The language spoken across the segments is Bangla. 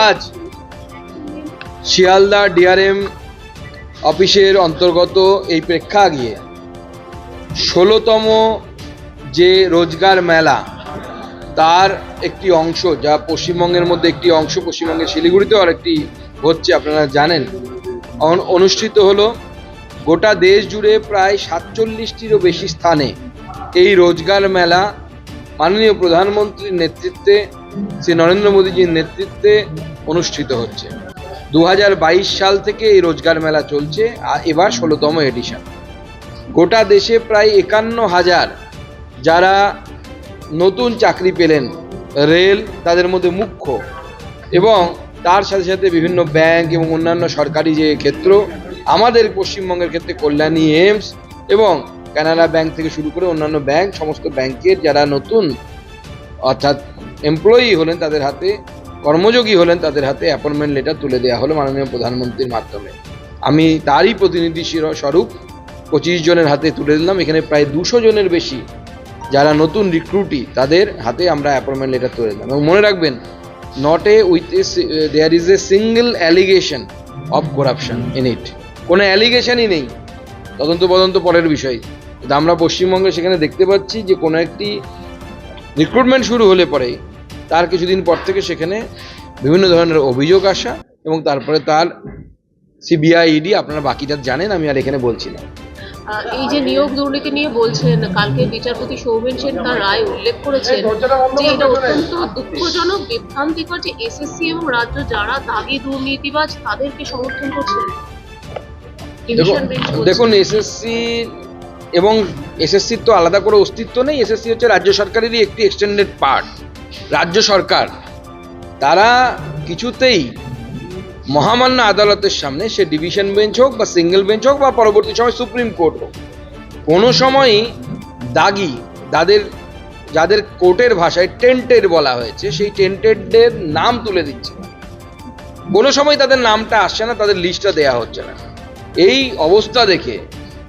আজ শিয়ালদা ডিআরএম অফিসের অন্তর্গত এই প্রেক্ষাগৃহে ষোলোতম যে রোজগার মেলা, তার একটি অংশ, যা পশ্চিমবঙ্গের মধ্যে একটি অংশ, পশ্চিমবঙ্গের শিলিগুড়িতেও আরেকটি হচ্ছে, আপনারা জানেন। অনুষ্ঠিত হলো গোটা দেশ জুড়ে প্রায় সাতচল্লিশটিরও বেশি স্থানে এই রোজগার মেলা মাননীয় প্রধানমন্ত্রীর নেতৃত্বে শ্রী নরেন্দ্র মোদীজির নেতৃত্বে অনুষ্ঠিত হচ্ছে। দু হাজার বাইশ সাল থেকে এই রোজগার মেলা চলছে আর এবার ষোলোতম এডিশন গোটা দেশে প্রায় একান্ন হাজার যারা নতুন চাকরি পেলেন, রেল তাদের মধ্যে মুখ্য। এবং তার সাথে সাথে বিভিন্ন ব্যাংক এবং অন্যান্য সরকারি যে ক্ষেত্র, আমাদের পশ্চিমবঙ্গের ক্ষেত্রে কল্যাণী এমস এবং কানাডা ব্যাংক থেকে শুরু করে অন্যান্য ব্যাংক, সমস্ত ব্যাংকের যারা নতুন, অর্থাৎ এমপ্লয়ি হলেন তাদের হাতে, কর্মযোগী হলেন তাদের হাতে অ্যাপয়েন্টমেন্ট লেটার তুলে দেওয়া হলো মাননীয় প্রধানমন্ত্রীর মাধ্যমে। আমি তারই প্রতিনিধি স্বরূপ পঁচিশ জনের হাতে তুলে দিলাম, এখানে প্রায় দুশো জনের বেশি যারা নতুন রিক্রুটি তাদের হাতে আমরা অ্যাপয়েন্টমেন্ট লেটার তুলে দিলাম। এবং মনে রাখবেন not a with a there is a single allegation of corruption in it কোনো অ্যালিগেশনই নেই। তদন্ত পদন্ত পরের বিষয়। আমরা পশ্চিমবঙ্গে সেখানে দেখতে পাচ্ছি যে কোনো একটি রিক্রুটমেন্ট শুরু হলে পরে তার কিছুদিন পর থেকে সেখানে বিভিন্ন ধরনের অভিযোগ আসা এবং তারপরে তার সিবিআই ইডি আপনারা বাকিটা জানেন আমি আর এখানে বলছি না। এই যে নিয়োগ দুর্নীতি নিয়ে বলছেন কালকে বিচারপতি সৌমেন সেন তার রায় উল্লেখ করেছেন যে এটা অত্যন্ত দুঃখজনক বিভ্রান্তিকর যে এসএসসি এবং রাজ্য যারা দাগি দুর্নীতিবাজ তাদেরকে সমর্থন করছেন। দেখুন এসএসসি এবং এসএসসির তো আলাদা করে অস্তিত্ব নেই। এসএসসি হচ্ছে রাজ্য সরকারেরই একটি এক্সটেন্ডেড পার্ট রাজ্য সরকার, তারা কিছুতেই মহামান্য আদালতের সামনে সে ডিভিশন বেঞ্চ হোক বা সিঙ্গেল বেঞ্চ হোক বা পরবর্তী সময় সুপ্রিম কোর্ট হোক, কোনো সময়ই দাগি যাদের যাদের কোর্টের ভাষায় টেন্টেড বলা হয়েছে, সেই টেন্টেডদের নাম তুলে দিচ্ছে। কোনো সময় তাদের নামটা আসছে না, তাদের লিস্টটা দেয়া হচ্ছে না। এই অবস্থা দেখে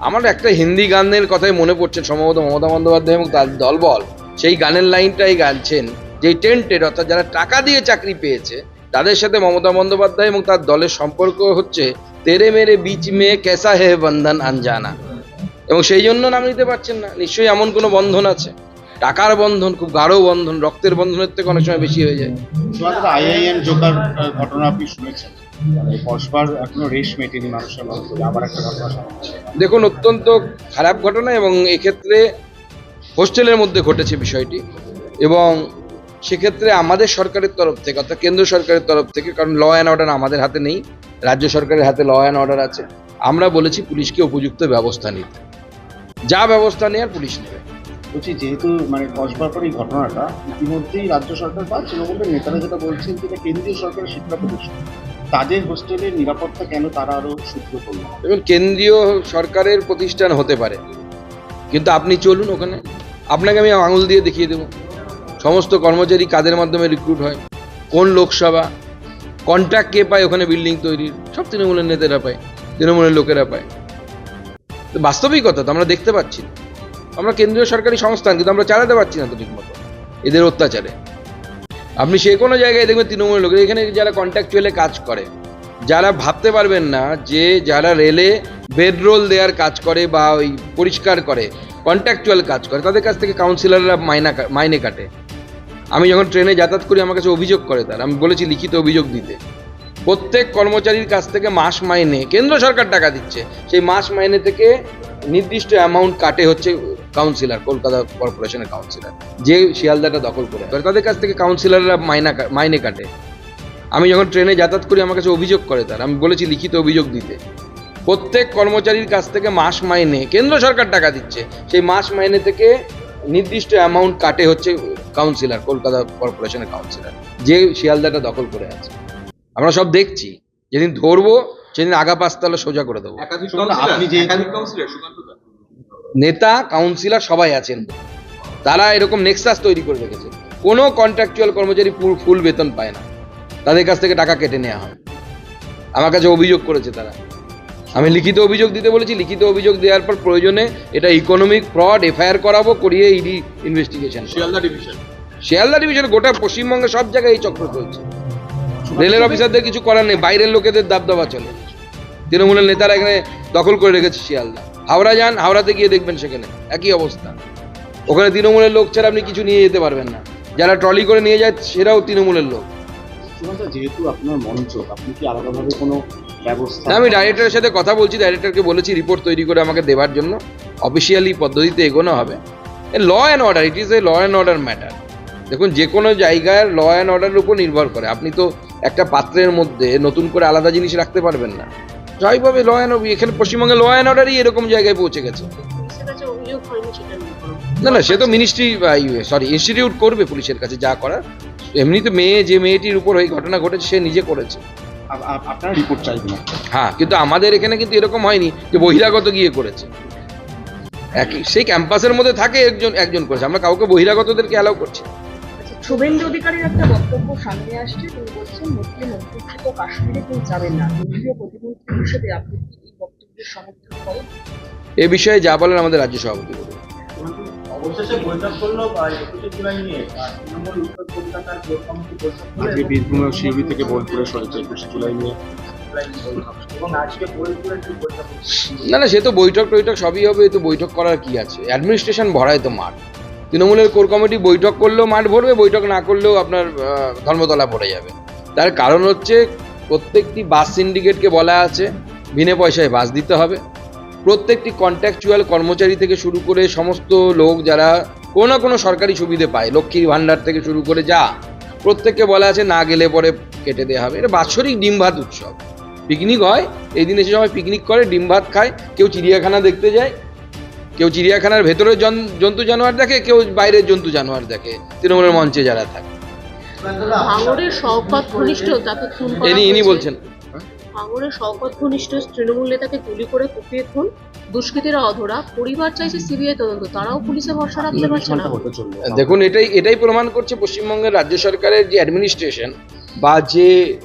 আমার একটা হিন্দি গানের কথাই মনে পড়ছে, সম্ভবত মমতা বন্দ্যোপাধ্যায় এবং তার দলবল। সেই গানের লাইনটাই গাইছেন যেই টেন্টেড অর্থাৎ যারা টাকা দিয়ে চাকরি পেয়েছে তাদের সাথে মমতা বন্দ্যোপাধ্যায় এবং তার দলের সম্পর্ক হচ্ছে তেরে মেরে বিচ মেয়ে ক্যাসা হে বন্ধন আনজানা। এবং সেই জন্য নাম নিতে পারছেন না। নিশ্চয়ই এমন কোনো বন্ধন আছে? টাকার বন্ধন খুব গাঢ় বন্ধন রক্তের বন্ধনের থেকে অনেক সময় বেশি হয়ে যায়। আইআইএম জোকার ঘটনা আপনি শুনেছেন। মানে। দেখুন অত্যন্ত খারাপ ঘটনা এবং এক্ষেত্রে হোস্টেলের মধ্যে ঘটেছে বিষয়টি। এবং সেক্ষেত্রে আমাদের সরকারের তরফ থেকে অর্থাৎ কেন্দ্র সরকারের তরফ থেকে কারণ ল অ্যান্ড অর্ডার আমাদের হাতে নেই রাজ্য সরকারের হাতে ল অ্যান্ড অর্ডার আছে আমরা বলেছি পুলিশকে উপযুক্ত ব্যবস্থা নিতে। যা ব্যবস্থা নেওয়ার পুলিশ নেবে। বলছি যেহেতু মানে কসবার পর এই ঘটনাটা ইতিমধ্যেই রাজ্য সরকার বা তৃণমূলের নেতারা যেটা বলছেন যে এটা কেন্দ্রীয় সরকারের শিক্ষা প্রতিষ্ঠান তাদের হোস্টেলের নিরাপত্তা কেন তারা আরও সূত্র করল? দেখুন কেন্দ্রীয় সরকারের প্রতিষ্ঠান হতে পারে কিন্তু আপনি চলুন ওখানে। আপনাকে আমি আঙুল দিয়ে দেখিয়ে দেবো। সমস্ত কর্মচারী কাদের মাধ্যমে রিক্রুট হয়, কোন লোকসভা কন্ট্রাক্ট কে পায় ওখানে বিল্ডিং তৈরির সব তৃণমূলের নেতারা পায়, তৃণমূলের লোকেরা পায়। তো বাস্তবিক কথা তো আমরা দেখতে পাচ্ছি। আমরা কেন্দ্রীয় সরকারি সংস্থান, কিন্তু আমরা চালাতে পারছি না তো ঠিকমতো, এদের অত্যাচারে। আপনি সে কোনো জায়গায় দেখবেন তৃণমূলের লোকের, এখানে যারা কন্ট্রাকচুয়ালে কাজ করে, যারা ভাবতে পারবেন না যে যারা রেলে বেডরোল দেওয়ার কাজ করে বা ওই পরিষ্কার করে কন্ট্রাকচুয়াল কাজ করে, তাদের কাছ থেকে কাউন্সিলররা মাইনা মাইনে কাটে। আমি যখন ট্রেনে যাতায়াত করি, আমার কাছে অভিযোগ করে তার। আমি বলেছি, লিখিত অভিযোগ দিতে। প্রত্যেক কর্মচারীর কাছ থেকে মাস মাইনে, কেন্দ্র সরকার টাকা দিচ্ছে। সেই মাস মাইনে থেকে নির্দিষ্ট অ্যামাউন্ট কাটে হচ্ছে কাউন্সিলর কলকাতা কর্পোরেশনের কাউন্সিলর যে শিয়ালদাটা দখল করে। তাদের কাছ থেকে কাউন্সিলররা মাইনা মাইনে কাটে। আমি যখন ট্রেনে যাতায়াত করি, আমার কাছে অভিযোগ করে তার। আমি বলেছি, লিখিত অভিযোগ দিতে। প্রত্যেক কর্মচারীর কাছ থেকে মাস মাইনে, কেন্দ্র সরকার টাকা দিচ্ছে। সেই মাস মাইনে থেকে নির্দিষ্ট অ্যামাউন্ট কাটে হচ্ছে কাউন্সিলর কলকাতা কর্পোরেশনের কাউন্সিলর যে শিয়ালদাটা দখল করে আছে। আমরা সব দেখছি। যেদিন ধরবো সেদিন আগা পাঁচতলা সোজা করে দেবো। আপনি যে নেতা কাউন্সিলর সবাই আছেন। তারা এরকম নেক্সাস তৈরি করে রেখেছে। কোনো কন্ট্রাকচুয়াল কর্মচারী ফুল ফুল বেতন পায় না। তাদের কাছ থেকে টাকা কেটে নেওয়া হয়। আমার কাছে অভিযোগ করেছে তারা। আমি লিখিত অভিযোগ দিতে বলেছি লিখিত অভিযোগ দেওয়ার পর প্রয়োজনে এটা ইকোনমিক ফ্রড এফআইআর করাবো করিয়ে ED investigation Sealdah division Sealdah division গোটা পশ্চিমবঙ্গে সব জায়গায় এই চক্র চলছে। রেলের অফিসারদের কিছু করার নেই বাইরের লোকেদের দাবদাবা চলে। তৃণমূলের নেতারা এখানে দখল করে রেখেছে শিয়ালদা। হাওড়া যান হাওড়াতে গিয়ে দেখবেন সেখানে একই অবস্থা। ওখানে তৃণমূলের লোক ছাড়া আপনি কিছু নিয়ে যেতে পারবেন না। যারা ট্রলি করে নিয়ে যায় সেরাও তৃণমূলের লোক। যেহেতু আপনার মঞ্চ আপনি কি আলাদাভাবে কোনো ব্যবস্থা না, আমি ডাইরেক্টরের সাথে কথা বলছি ডাইরেক্টরকে বলেছি রিপোর্ট তৈরি করে আমাকে দেওয়ার জন্য। অফিসিয়ালি পদ্ধতিতে এগোনো হবে। Law and order it is a law and order matter দেখুন যে কোনো জায়গার ল অ্যান্ড অর্ডারের উপর নির্ভর করে। আপনি তো একটা পাত্রের মধ্যে নতুন করে আলাদা জিনিস রাখতে পারবেন না। স্বাভাবিকভাবে ল অ্যান্ড এখানে পশ্চিমবঙ্গে ল অ্যান্ড অর্ডারই এরকম জায়গায় পৌঁছে গেছে। না না সে তো মিনিস্ট্রি সরি ইনস্টিটিউট করবে পুলিশের কাছে যা করার। এমনি তো মেয়ে যে মেয়েটির উপর ওই ঘটনা ঘটেছে সে নিজে করেছে। আপনারা রিপোর্ট চাইবেন হ্যাঁ কিন্তু আমাদের এখানে কিন্তু এরকম হয়নি যে বহিরাগত গিয়ে করেছে। একই সেই ক্যাম্পাসের মধ্যে থাকে একজন একজন করেছে। আমরা কাউকে বহিরাগতদেরকে অ্যালাউ করছি আচ্ছা, শুভেন্দু অধিকারীর একটা বক্তব্য সামনে আসছে। তিনি বলছেন মুসলিম অধ্যুষিত কাশ্মীরে কেউ যাবেন না। কেন্দ্রীয় প্রতিমন্ত্রী হিসেবে আপনি কি এই বক্তব্যের সমর্থন করেন? এ বিষয়ে যা বলেন আমাদের রাজ্য সভাপতি অবশেষে বৈঠক করল একুশে জুলাই নিয়ে তৃণমূল উত্তর কলকাতার কোর কমিটি বৈঠক আজকে বীরভূম ও থেকে বোলপুরে সরেছে একুশে জুলাই নিয়ে। না না সে তো বৈঠক টৈঠক সবই হবে এ তো বৈঠক করার কি আছে? অ্যাডমিনিস্ট্রেশন ভরায় তো মাঠ। তৃণমূলের কোর কমিটি বৈঠক করলেও মাঠ ভরবে বৈঠক না করলেও আপনার ধর্মতলা ভরে যাবে। তার কারণ হচ্ছে প্রত্যেকটি বাস সিন্ডিকেটকে বলা আছে বিনে পয়সায় বাস দিতে হবে। প্রত্যেকটি কন্ট্যাকচুয়াল কর্মচারী থেকে শুরু করে সমস্ত লোক যারা কোনো না কোনো সরকারি সুবিধে পায় লক্ষ্মীর ভাণ্ডার থেকে শুরু করে যা প্রত্যেককে বলা আছে না গেলে পরে কেটে দেওয়া হবে। এটা বাৎসরিক ডিম ভাত উৎসব। পিকনিক হয় এই দিনে সে সবাই পিকনিক করে ডিম ভাত খায় কেউ চিড়িয়াখানা দেখতে যায় কেউ চিড়িয়াখানার ভেতরের জন- জন্তু জানোয়ার দেখে কেউ বাইরের জন্তু জানোয়ার দেখে তৃণমূলের মঞ্চে যারা থাকে। ইনি বলছেন ভাঙড়ের শওকত ঘনিষ্ঠ তৃণমূল নেতাকে গুলি করে কুপিয়ে খুন। দুষ্কৃতীরা অধরা। পরিবার চাইছে সিবিআই তদন্ত। তারাও পুলিশে ভরসা রাখতে পারছে না। দেখুন এটাই এটাই প্রমাণ করছে পশ্চিমবঙ্গের রাজ্য সরকারের যে অ্যাডমিনিস্ট্রেশন বা যে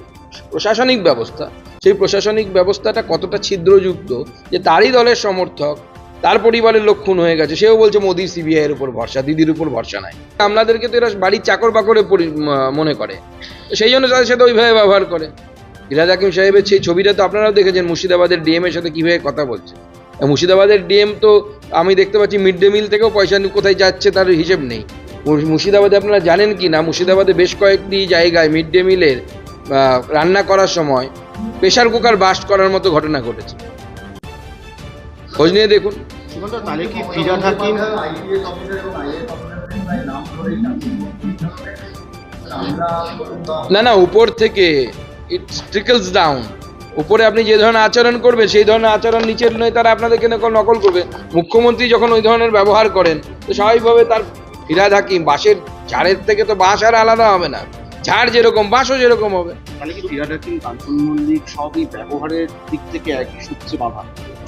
প্রশাসনিক ব্যবস্থা সেই প্রশাসনিক ব্যবস্থাটা কতটা ছিদ্রযুক্ত যে তারই দলের সমর্থক তার পরিবারের লোক খুন হয়ে গেছে সেও বলছে মোদির সিবিআই এর উপর ভরসা দিদির উপর ভরসা নাই। আপনাদেরকে তো এরা বাড়ির চাকর বাকরে পরি- মনে করে। তো সেই জন্য তাদের সাথে ওইভাবে ব্যবহার করে। ইরাজ হাকিম সাহেবের সেই ছবিটা তো আপনারাও দেখেছেন মুর্শিদাবাদের ডিএম এর সাথে কীভাবে কথা বলছে। মুর্শিদাবাদের ডিএম তো আমি দেখতে পাচ্ছি মিড ডে মিল থেকেও পয়সা কোথায় যাচ্ছে তার হিসেব নেই। মুর্শিদাবাদে আপনারা জানেন কি না মুর্শিদাবাদে বেশ কয়েকটি জায়গায় মিড ডে মিলের রান্না করার সময় প্রেশার কুকার বাস্ট করার মতো ঘটনা ঘটেছে। খোঁজ নিয়ে দেখুন। না না উপর থেকে ইট ট্রিকলস ডাউন উপরে আপনি যে ধরনের আচরণ করবেন সেই ধরনের আচরণ নিচের নয় তারা আপনাদেরকে নকল নকল করবে? মুখ্যমন্ত্রী যখন ওই ধরনের ব্যবহার করেন তো স্বাভাবিকভাবে তার ফিরাদ হাকিম বাঁশের ঝাড়ের থেকে তো বাঁশ আর আলাদা হবে না। ঝাড় যেরকম বাঁশও যেরকম হবে। মল্লিক সবই ব্যবহারের দিক থেকে একই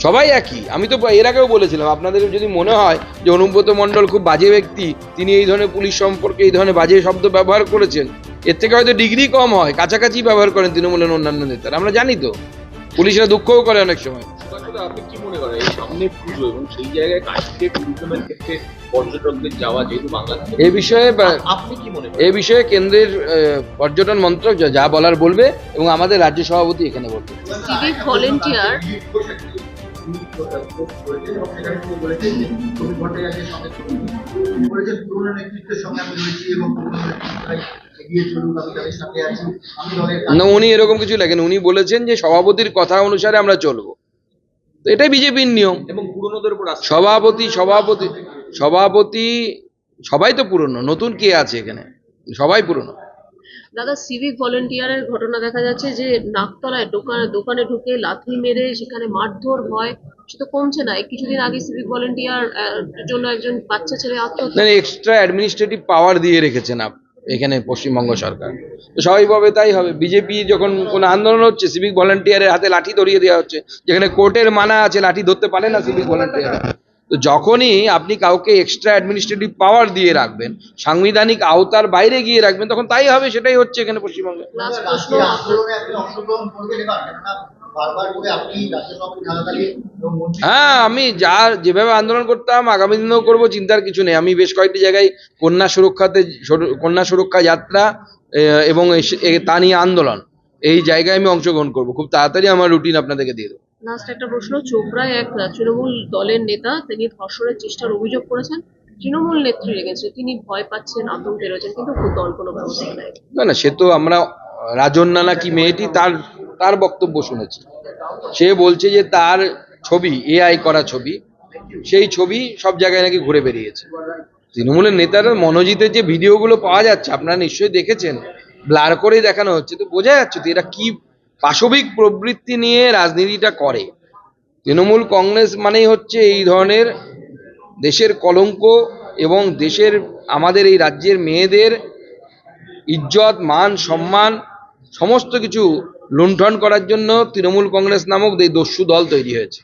সবাই একই। আমি তো এর আগেও বলেছিলাম আপনাদের যদি মনে হয় যে অনুব্রত মণ্ডল খুব বাজে ব্যক্তি তিনি এই ধরনের পুলিশ সম্পর্কে এই ধরনের বাজে শব্দ ব্যবহার করেছেন এর থেকে হয়তো ডিগ্রি কম হয় কাছাকাছি ব্যবহার করেন তৃণমূলের অন্যান্য নেতারা আমরা জানি তো। পুলিশরা দুঃখও করে অনেক সময়। আপনি কি মনে করেন এই সামনে পুজো এবং সেই জায়গায় কাশ্মীরে ট্যুরিজমের ক্ষেত্রে পর্যটকদের যাওয়া যেহেতু বাংলা এ বিষয়ে আপনি কি মনে এ বিষয়ে কেন্দ্রের পর্যটন মন্ত্রক যা- যা বলার বলবে এবং আমাদের রাজ্য সভাপতি এখানে বলবে। সিভিক ভলেন্টিয়ার পুরনো নেতৃত্বের সঙ্গে আমি রয়েছি এবং না উনি এরকম কিছু লেখেন উনি বলেছেন যে সভাপতির কথা অনুসারে আমরা চলবো। তো এটাই বিজেপির নিয়ম। এবং পুরনোদের উপর সভাপতি সভাপতি সভাপতি সবাই তো পুরনো। নতুন কে আছে এখানে? সবাই পুরনো। দাদা সিভিক ভলেন্টিয়ারের ঘটনা দেখা যাচ্ছে যে নাকতলায় দোকানে দোকানে ঢুকে লাথি মেরে সেখানে মারধর হয়। সে তো কমছে না। কিছুদিন আগে সিভিক ভলেন্টিয়ার জন্য একজন বাচ্চা ছেলে আত্মহত্যা মানে এক্সট্রা অ্যাডমিনিস্ট্রেটিভ পাওয়ার দিয়ে রেখেছেন আপ এখানে পশ্চিমবঙ্গ সরকার। তো স্বাভাবিকভাবে তাই হবে। বিজেপি যখন কোনো আন্দোলন হচ্ছে সিভিক ভলান্টিয়ারের হাতে লাঠি ধরিয়ে দেওয়া হচ্ছে, যেখানে কোর্টের মানা আছে, লাঠি ধরতে পারে না সিভিক ভলান্টিয়ার তো যখনই আপনি কাউকে এক্সট্রা অ্যাডমিনিস্ট্রেটিভ পাওয়ার দিয়ে রাখবেন, সাংবিধানিক আওতার বাইরে গিয়ে রাখবেন, তখন তাই হবে, সেটাই হচ্ছে এখানে পশ্চিমবঙ্গে। হ্যাঁ আমি যা যেভাবে আন্দোলন করতাম আগামী দিনেও করব চিন্তার কিছু নেই। আমি বেশ কয়েকটি জায়গায় কন্যা সুরক্ষাতে কন্যা সুরক্ষা যাত্রা এবং তা নিয়ে আন্দোলন। এই জায়গায় আমি অংশগ্রহণ করব। খুব তাড়াতাড়ি আমার রুটিন আপনাদেরকে দিয়ে দেবো। লাস্ট একটা প্রশ্ন চোপড়ায় এক তৃণমূল দলের নেতা তিনি ধর্ষণের চেষ্টার অভিযোগ করেছেন। তৃণমূল নেত্রী রেগেছে তিনি ভয় পাচ্ছেন আতঙ্কে রয়েছেন কিন্তু দল কোনো ব্যবস্থা নেয়। না না সে তো আমরা রাজন্যা নাকি মেয়েটি তার তার বক্তব্য শুনেছি। সে বলছে যে তার ছবি এআই করা ছবি, সেই ছবি সব জায়গায় নাকি ঘুরে বেরিয়েছে। তৃণমূলের নেতারা মনোজিতের যে ভিডিওগুলো পাওয়া যাচ্ছে, আপনারা নিশ্চয়ই দেখেছেন, ব্লার করেই দেখানো হচ্ছে। তো বোঝা যাচ্ছে তো এরা কি পাশবিক প্রবৃত্তি নিয়ে রাজনীতিটা করে। তৃণমূল কংগ্রেস মানেই হচ্ছে এই ধরনের দেশের কলঙ্ক এবং দেশের, আমাদের এই রাজ্যের মেয়েদের ইজ্জত, মান, সম্মান, সমস্ত কিছু লুণ্ঠন করার জন্য তৃণমূল কংগ্রেস নামক এই দস্যু দল তৈরি হয়েছে।